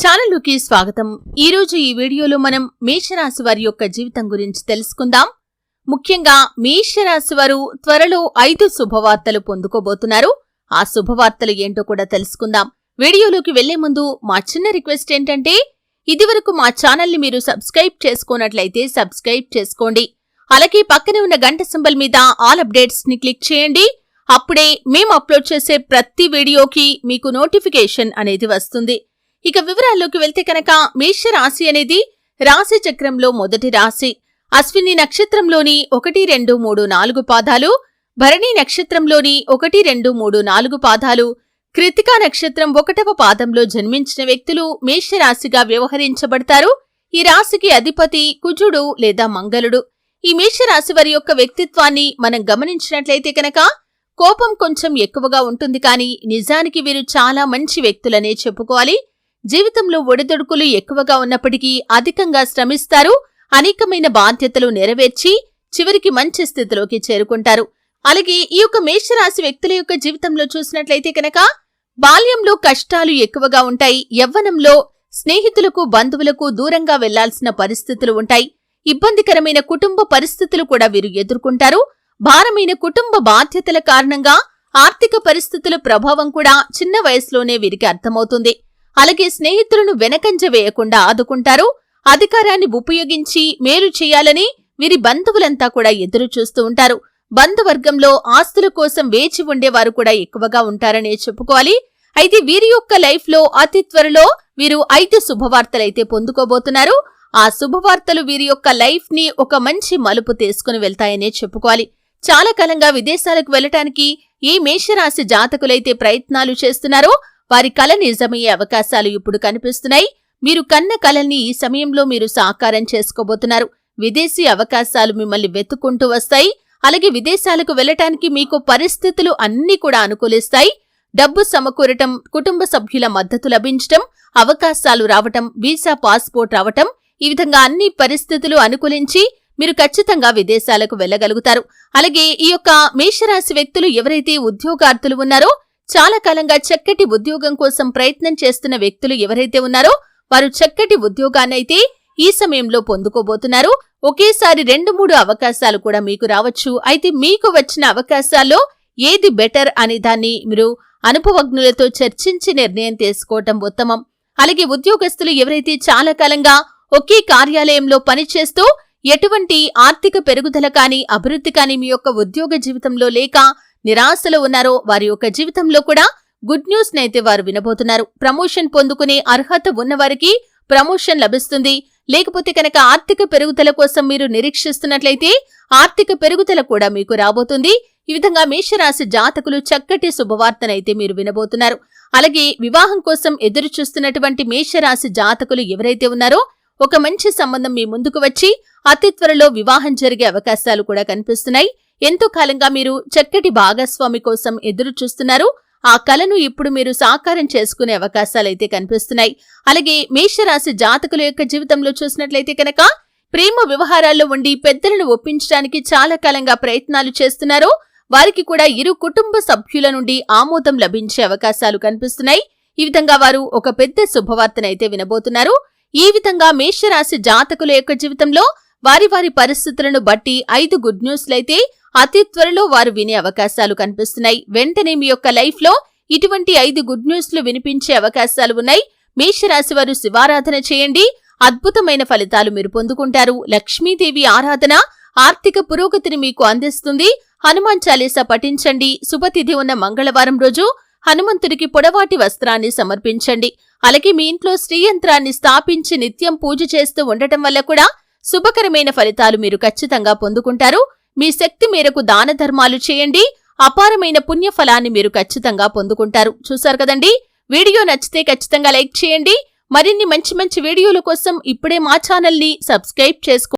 ఛానల్లోకి స్వాగతం. ఈ రోజు ఈ వీడియోలో మనం మేషరాశి వారి యొక్క జీవితం గురించి తెలుసుకుందాం. ముఖ్యంగా మేషరాశి వారు త్వరలో ఐదు శుభవార్తలు పొందుకోబోతున్నారు. ఆ శుభవార్తలు ఏంటో కూడా తెలుసుకుందాం. వీడియోలోకి వెళ్ళే ముందు మా చిన్న రిక్వెస్ట్ ఏంటంటే ఇదివరకు మా ఛానల్ని మీరు సబ్స్క్రైబ్ చేసుకున్నట్లయితే సబ్స్క్రైబ్ చేసుకోండి. అలాగే పక్కనే ఉన్న గంట సింబల్ మీద ఆల్ అప్డేట్స్ని క్లిక్ చేయండి. అప్పుడే మేము అప్లోడ్ చేసే ప్రతి వీడియోకి మీకు నోటిఫికేషన్ అనేది వస్తుంది. ఇక వివరాల్లోకి వెళ్తే కనుక మేషరాశి అనేది రాశి చక్రంలో మొదటి రాశి. అశ్విని నక్షత్రంలోని ఒకటి రెండు మూడు నాలుగు పాదాలు భరణి నక్షత్రంలోని ఒకటి రెండు మూడు నాలుగు పాదాలు కృతికా నక్షత్రం ఒకటవ పాదంలో జన్మించిన వ్యక్తులు మేషరాశిగా వ్యవహరించబడతారు. ఈ రాశికి అధిపతి కుజుడు లేదా మంగళుడు. ఈ మేషరాశి వారి యొక్క వ్యక్తిత్వాన్ని మనం గమనించినట్లయితే కనుక కోపం కొంచెం ఎక్కువగా ఉంటుంది కానీ నిజానికి వీరు చాలా మంచి వ్యక్తులనే చెప్పుకోవాలి. జీవితంలో ఒడిదొడుకులు ఎక్కువగా ఉన్నప్పటికీ అధికంగా శ్రమిస్తారు. అనేకమైన బాధ్యతలు నెరవేర్చి చివరికి మంచి స్థితిలోకి చేరుకుంటారు. అలాగే ఈ యొక్క మేషరాశి వ్యక్తుల యొక్క జీవితంలో చూసినట్లయితే కనుక బాల్యంలో కష్టాలు ఎక్కువగా ఉంటాయి. యవ్వనంలో స్నేహితులకు బంధువులకు దూరంగా వెళ్ళాల్సిన పరిస్థితులు ఉంటాయి. ఇబ్బందికరమైన కుటుంబ పరిస్థితులు కూడా వీరు ఎదుర్కొంటారు. భారమైన కుటుంబ బాధ్యతల కారణంగా ఆర్థిక పరిస్థితుల ప్రభావం కూడా చిన్న వయసులోనే వీరికి అర్థమవుతుంది. అలాగే స్నేహితులను వెనకంజ వేయకుండా ఆదుకుంటారు. అధికారాన్ని ఉపయోగించి మేలు చేయాలని వీరి బంధువులంతా కూడా ఎదురు చూస్తూ ఉంటారు. బంధువర్గంలో ఆస్తుల కోసం వేచి ఉండేవారు కూడా ఎక్కువగా ఉంటారనే చెప్పుకోవాలి. అయితే వీరి యొక్క లైఫ్లో అతి త్వరలో వీరు ఐదు శుభవార్తలైతే పొందుకోబోతున్నారు. ఆ శుభవార్తలు వీరి యొక్క లైఫ్ని ఒక మంచి మలుపు తీసుకుని వెళ్తాయనే చెప్పుకోవాలి. చాలా కాలంగా విదేశాలకు వెళ్ళటానికి ఈ మేషరాశి జాతకులైతే ప్రయత్నాలు చేస్తున్నారో. వారి కళ నిజమయ్యే అవకాశాలు ఇప్పుడు కనిపిస్తున్నాయి. మీరు కన్న కళల్ని ఈ సమయంలో మీరు సాకారం చేసుకోబోతున్నారు. విదేశీ అవకాశాలు మిమ్మల్ని వెతుక్కుంటూ వస్తాయి. అలాగే విదేశాలకు వెళ్ళటానికి మీకు పరిస్థితులు అన్నీ కూడా అనుకూలిస్తాయి. డబ్బు సమకూరటం కుటుంబ సభ్యుల మద్దతు లభించటం అవకాశాలు రావటం వీసా పాస్పోర్ట్ రావటం ఈ విధంగా అన్ని పరిస్థితులు అనుకూలించి మీరు ఖచ్చితంగా విదేశాలకు వెళ్ళగలుగుతారు అలాగే ఈ యొక్క మేషరాశి వ్యక్తులు ఎవరైతే ఉద్యోగార్థులు ఉన్నారో చాలా కాలంగా చక్కటి ఉద్యోగం కోసం ప్రయత్నం చేస్తున్న వ్యక్తులు ఎవరైతే ఉన్నారో వారు చక్కటి ఉద్యోగాన్నైతే ఈ సమయంలో పొందుకోబోతున్నారు. ఒకేసారి రెండు మూడు అవకాశాలు కూడా మీకు రావచ్చు. అయితే మీకు వచ్చిన అవకాశాల్లో ఏది బెటర్ అనే దాన్ని మీరు అనుభవజ్ఞులతో చర్చించి నిర్ణయం తీసుకోవటం ఉత్తమం. అలాగే ఉద్యోగస్తులు ఎవరైతే చాలా కాలంగా ఒకే కార్యాలయంలో పనిచేస్తూ ఎటువంటి ఆర్థిక పెరుగుదల కానీ అభివృద్ధి కానీ మీ యొక్క ఉద్యోగ జీవితంలో లేక నిరాశలో ఉన్నారో వారి యొక్క జీవితంలో కూడా గుడ్ న్యూస్ నైతే వారు వినబోతున్నారు. ప్రమోషన్ పొందుకునే అర్హత ఉన్నవారికి ప్రమోషన్ లభిస్తుంది. లేకపోతే కనుక ఆర్థిక పెరుగుదల కోసం మీరు నిరీక్షిస్తున్నట్లయితే ఆర్థిక పెరుగుదల కూడా మీకు రాబోతుంది. ఈ విధంగా మేషరాశి జాతకులు చక్కటి శుభవార్తనైతే మీరు వినబోతున్నారు. అలాగే వివాహం కోసం ఎదురు చూస్తున్నటువంటి మేషరాశి జాతకులు ఎవరైతే ఉన్నారో ఒక మంచి సంబంధం మీ ముందుకు వచ్చి అతి త్వరలో వివాహం జరిగే అవకాశాలు కూడా కనిపిస్తున్నాయి. ఎంతో కాలంగా మీరు చక్కటి భాగస్వామి కోసం ఎదురు చూస్తున్నారు ఆ కలను ఇప్పుడు మీరు సాకారం చేసుకునే అవకాశాలైతే కనిపిస్తున్నాయి. అలాగే మేషరాశి జాతకుల యొక్క జీవితంలో చూసినట్లయితే కనుక ప్రేమ వ్యవహారాల్లో ఉండి పెద్దలను ఒప్పించడానికి చాలా కాలంగా ప్రయత్నాలు చేస్తున్నారో. వారికి కూడా ఇరు కుటుంబ సభ్యుల నుండి ఆమోదం లభించే అవకాశాలు కనిపిస్తున్నాయి. ఈ విధంగా వారు ఒక పెద్ద శుభవార్తనైతే వినబోతున్నారు. ఈ విధంగా మేషరాశి జాతకుల యొక్క జీవితంలో వారి వారి పరిస్థితులను బట్టి ఐదు గుడ్ న్యూస్లైతే అతి త్వరలో వారు వినే అవకాశాలు కనిపిస్తున్నాయి. వెంటనే మీ యొక్క లైఫ్లో ఇటువంటి ఐదు గుడ్ న్యూస్లు వినిపించే అవకాశాలు ఉన్నాయి. మేషరాశి వారు శివారాధన చేయండి. అద్భుతమైన ఫలితాలు మీరు పొందుకుంటారు. లక్ష్మీదేవి ఆరాధన ఆర్థిక పురోగతిని మీకు అందిస్తుంది. హనుమాన్ చాలీసా పఠించండి. శుభతిథి ఉన్న మంగళవారం రోజు హనుమంతుడికి పొడవాటి వస్త్రాన్ని సమర్పించండి. అలాగే మీ ఇంట్లో శ్రీయంత్రాన్ని స్థాపించి నిత్యం పూజ చేస్తూ ఉండటం వల్ల కూడా శుభకరమైన ఫలితాలు మీరు ఖచ్చితంగా పొందుకుంటారు. మీ శక్తి మేరకు దాన ధర్మాలు చేయండి. అపారమైన పుణ్య ఫలాన్ని మీరు ఖచ్చితంగా పొందుకుంటారు. చూశారు కదండి? వీడియో నచ్చితే ఖచ్చితంగా లైక్ చేయండి. మరిన్ని మంచి మంచి వీడియోల కోసం ఇప్పుడే మా ఛానల్ని సబ్స్క్రైబ్ చేసుకో